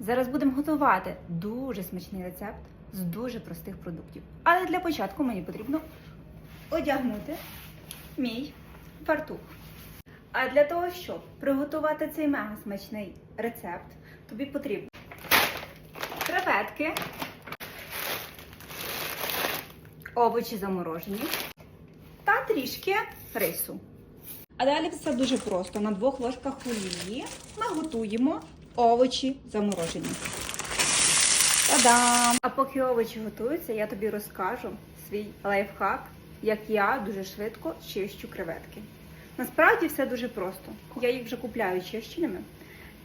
Зараз будемо готувати дуже смачний рецепт з дуже простих продуктів. Але для початку мені потрібно одягнути мій фартух. А для того, щоб приготувати цей мега смачний рецепт, тобі потрібно креветки, овочі заморожені та трішки рису. А далі все дуже просто. На двох ложках олії ми готуємо овочі заморожені. Та-дам! А поки овочі готуються, я тобі розкажу свій лайфхак, як я дуже швидко чищу креветки. Насправді все дуже просто. Я їх вже купляю чищеними,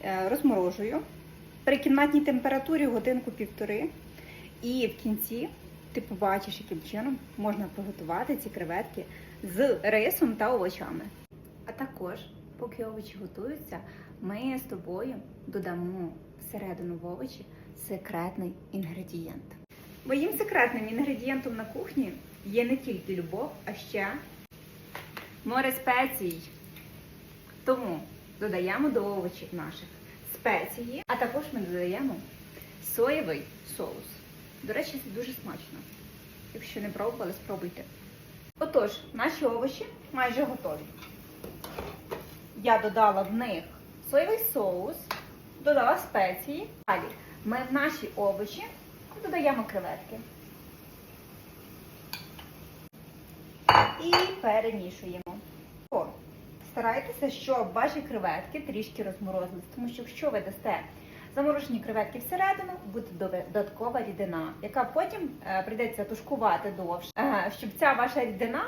е, розморожую при кімнатній температурі годинку-півтори. І в кінці ти побачиш, яким чином можна приготувати ці креветки з рисом та овочами. А також, поки овочі готуються, ми з тобою додамо всередину в овочі секретний інгредієнт. Моїм секретним інгредієнтом на кухні є не тільки любов, а ще море спецій. Тому додаємо до овочів наших спеції, а також ми додаємо соєвий соус. До речі, це дуже смачно. Якщо не пробували, спробуйте. Отож, наші овочі майже готові. Я додала в них соєвий соус, додала спеції. Далі ми в наші овочі додаємо креветки. І перемішуємо. О, Старайтеся, щоб ваші креветки трішки розморозились, тому що якщо ви дасте заморожені креветки всередину, буде додаткова рідина, яка потім е, прийдеться тушкувати довше, Е, щоб ця ваша рідина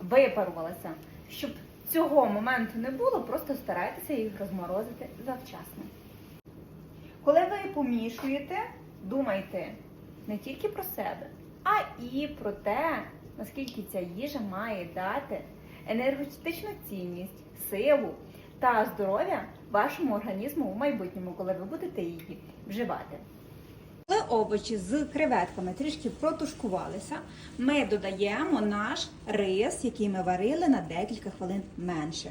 випарувалася. Щоб цього моменту не було, просто старайтеся їх розморозити завчасно. Коли ви помішуєте, думайте не тільки про себе, а і про те, наскільки ця їжа має дати енергетичну цінність, силу та здоров'я вашому організму у майбутньому, коли ви будете її вживати. Коли овочі з креветками трішки протушкувалися, ми додаємо наш рис, який ми варили на декілька хвилин менше.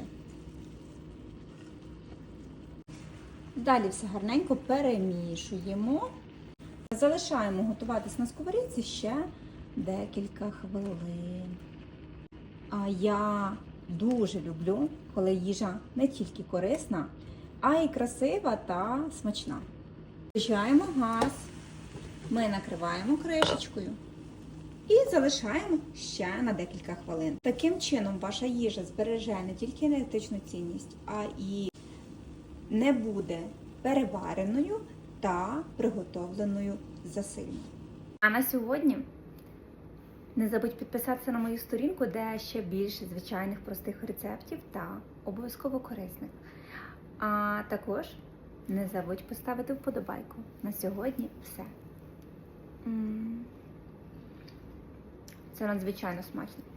Далі все гарненько перемішуємо. Залишаємо готуватись на сковорідці ще декілька хвилин. А я дуже люблю, коли їжа не тільки корисна, а й красива та смачна. Включаємо газ, ми накриваємо кришечкою і залишаємо ще на декілька хвилин. Таким чином, ваша їжа збереже не тільки енергетичну цінність, а і не буде перевареною та приготовленою засильно. А на сьогодні не забудь підписатися на мою сторінку, де ще більше звичайних простих рецептів та обов'язково корисних. А також не забудь поставити вподобайку. На сьогодні все. Це надзвичайно смачно.